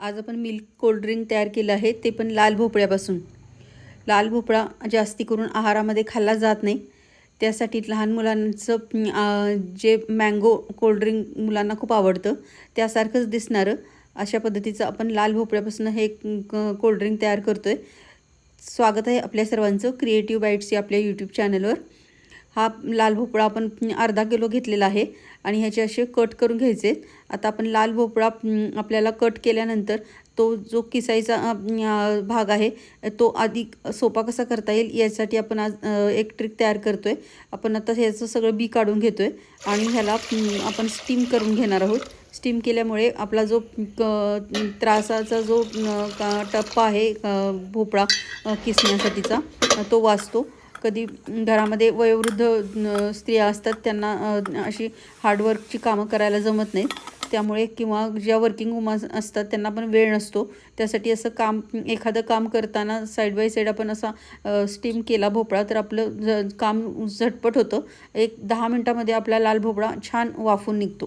आज आपण milk cold drink तयार केलं आहे ते पण लाल भोपळ्यापासून. लाल भोपळा जास्ती करून आहारामध्ये खाल्ला जात नाही. त्यासाठी लहान मुलांचं जे मँगो कोल्ड्रिंक मुलांना खूप आवडतं त्यासारखंच दिसणारं. अशा पद्धतीचं आपण लाल भोपळ्यापासून हे क- कोल्ड्रिंक तयार करतो आहे स्वागत आहे आपल्या सर्वांचं. क्रिएटिव्ह बाईट्स या आपल्या यूट्यूब चॅनलवर हा लाल भोपळा आपण अर्धा किलो घेतलेला आहे आणि ह्याचे असे कट करून घ्यायचे आता आपण लाल भोपळा आपल्याला कट केल्यानंतर तो जो किसायचा भाग आहे तो अधिक सोपा कसा करता येईल यासाठी आपण आज एक ट्रिक तयार करतो आहे आपण आता ह्याचं सगळं बी काढून घेतो आहे आणि ह्याला आपण स्टीम करून घेणार आहोत. स्टीम केल्यामुळे आपला जो क त्रासाचा जो का- टप्पा आहे भोपळा किसण्यासाठीचा तो वाचतो. कधी घरामध्ये वयोवृद्ध स्त्रिया असतात त्यांना अशी हार्डवर्कची कामं करायला जमत नाहीत. त्यामुळे किंवा ज्या वर्किंग वुमन्स असतात त्यांना पण वेळ नसतो. त्यासाठी असं काम एखादं काम करताना साईड बाय साईड आपण असा स्टीम केला भोपळा तर आपलं ज काम झटपट होतं. एक दहा मिनटामध्ये आपला लाल भोपळा छान वाफून निघतो.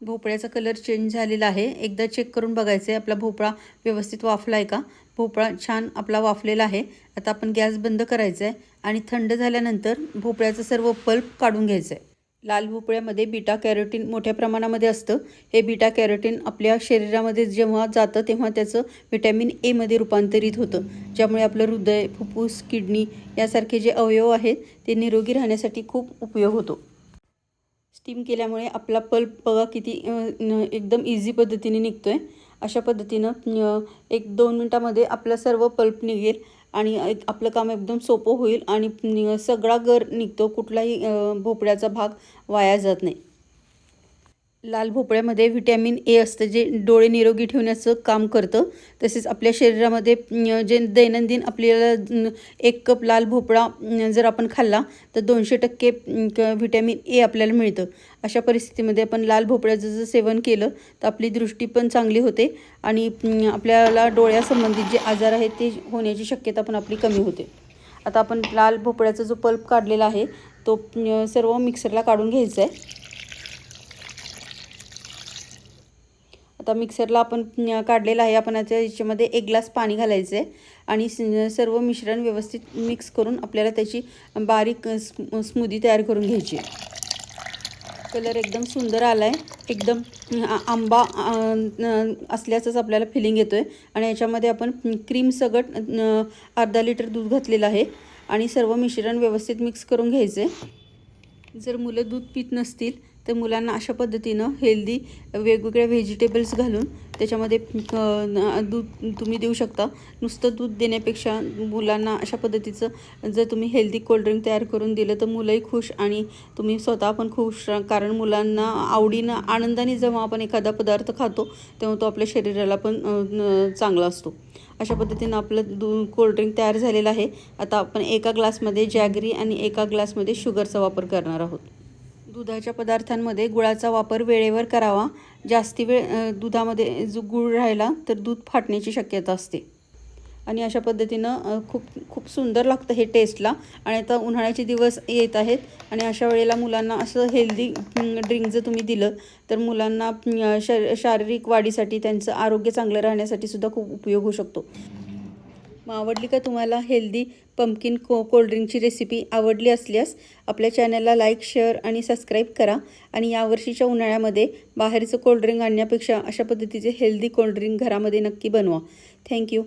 भोपळ्याचा कलर चेंज झालेला आहे. एकदा चेक करून बघायचं आहे आपला भोपळा व्यवस्थित वाफला आहे का? भोपळा छान आपला वाफलेला आहे. आता आपण गॅस बंद करायचा आहे आणि थंड झाल्यानंतर भोपळ्याचं सर्व पल्प काढून घ्यायचं आहे लाल भोपळ्यामध्ये बीटा कॅरोटीन मोठ्या प्रमाणामध्ये असतं. हे बीटा कॅरोटीन आपल्या शरीरामध्ये जेव्हा जातं तेव्हा त्याचं व्हिटॅमिन एमध्ये रूपांतरित होतं. ज्यामुळे आपलं हृदय फुफ्फूस किडनी यासारखे जे अवयव आहेत ते निरोगी राहण्यासाठी खूप उपयोग होतो. स्टीम केल्यामुळे आपला पल्प बघा किती एकदम इझी पद्धतीने निघतो आहे अशा पद्धतीनं एक दोन मिनटामध्ये आपला सर्व पल्प निघेल आणि एक आपलं काम एकदम सोपं होईल आणि सगळा गर निघतो. कुठलाही भोपळ्याचा भाग वाया जात नाही. लाल भोपळ्यामध्ये व्हिटॅमिन ए असतं जे डोळे निरोगी ठेवण्याचं काम करतं. तसेच आपल्या शरीरामध्ये जे दैनंदिन आपल्याला एक कप लाल भोपळा जर आपण खाल्ला तर दोनशे टक्के क- व्हिटॅमिन ए आपल्याला मिळतं. अशा परिस्थितीमध्ये आपण लाल भोपळ्याचं जर सेवन केलं तर आपली दृष्टी पण चांगली होते आणि आपल्याला डोळ्यासंबंधित जे आजार आहेत ते होण्याची शक्यता पण आपली कमी होते. आता आपण लाल भोपळ्याचा जो पल्प काढलेला आहे तो सर्व मिक्सरला काढून घ्यायचा आहे. आता मिक्सरला आपण काढलेला आहे. आपण याच्या याच्यामध्ये एक ग्लास पाणी घालायचं आहे. आणि सर्व मिश्रण व्यवस्थित मिक्स करून आपल्याला त्याची बारीक स्म स्मूदी तयार करून घ्यायची आहे. कलर एकदम सुंदर आला आहे एकदम आंबा असल्याचंच आपल्याला फिलिंग येतो आहे आणि याच्यामध्ये आपण क्रीम सगट अर्धा लिटर दूध घातलेलं आहे. आणि सर्व मिश्रण व्यवस्थित मिक्स करून घ्यायचं आहे. जर मुलं दूध पित नसतील तर मुलांना अशा पद्धतीनं हेल्दी वेगवेगळ्या व्हेजिटेबल्स घालून त्याच्यामध्ये दूध तुम्ही देऊ शकता. नुसतं दूध देण्यापेक्षा मुलांना अशा पद्धतीचं जर तुम्ही हेल्दी कोल्ड्रिंक तयार करून दिलं तर मुलंही खुश आणि तुम्ही स्वतः पण खुश. राहा. कारण मुलांना आवडीनं आनंदाने जेव्हा आपण एखादा पदार्थ खातो तेव्हा तो आपल्या शरीराला पण चांगला असतो. अशा पद्धतीनं आपलं दू कोल्ड्रिंक तयार झालेलं आहे. आता आपण एका ग्लासमध्ये जॅगरी आणि एका ग्लासमध्ये शुगरचा वापर करणार आहोत. दुधाच्या पदार्थांमध्ये गुळाचा वापर वेळेवर करावा. जास्ती वेळ दुधामध्ये जो गुळ राहिला तर दूध फाटण्याची शक्यता असते. आणि अशा पद्धतीनं खूप खूप सुंदर लागतं हे टेस्टला. आणि आता उन्हाळ्याचे दिवस येत आहेत. आणि अशा वेळेला मुलांना असं हेल्दी ड्रिंक जर तुम्ही दिलं तर मुलांना शर शारीरिक वाढीसाठी त्यांचं आरोग्य चांगलं राहण्यासाठी सुद्धा खूप उपयोग होऊ शकतो. मग आवडली का तुम्हाला हेल्दी पंपकिन को कोल्ड्रिंकची रेसिपी आवडली असल्यास आपल्या चॅनलला लाईक शेअर आणि सबस्क्राईब करा. आणि यावर्षीच्या उन्हाळ्यामध्ये बाहेरचं कोल्ड्रिंक आणण्यापेक्षा अशा पद्धतीचे हेल्दी कोल्ड्रिंक घरामध्ये नक्की बनवा. थँक्यू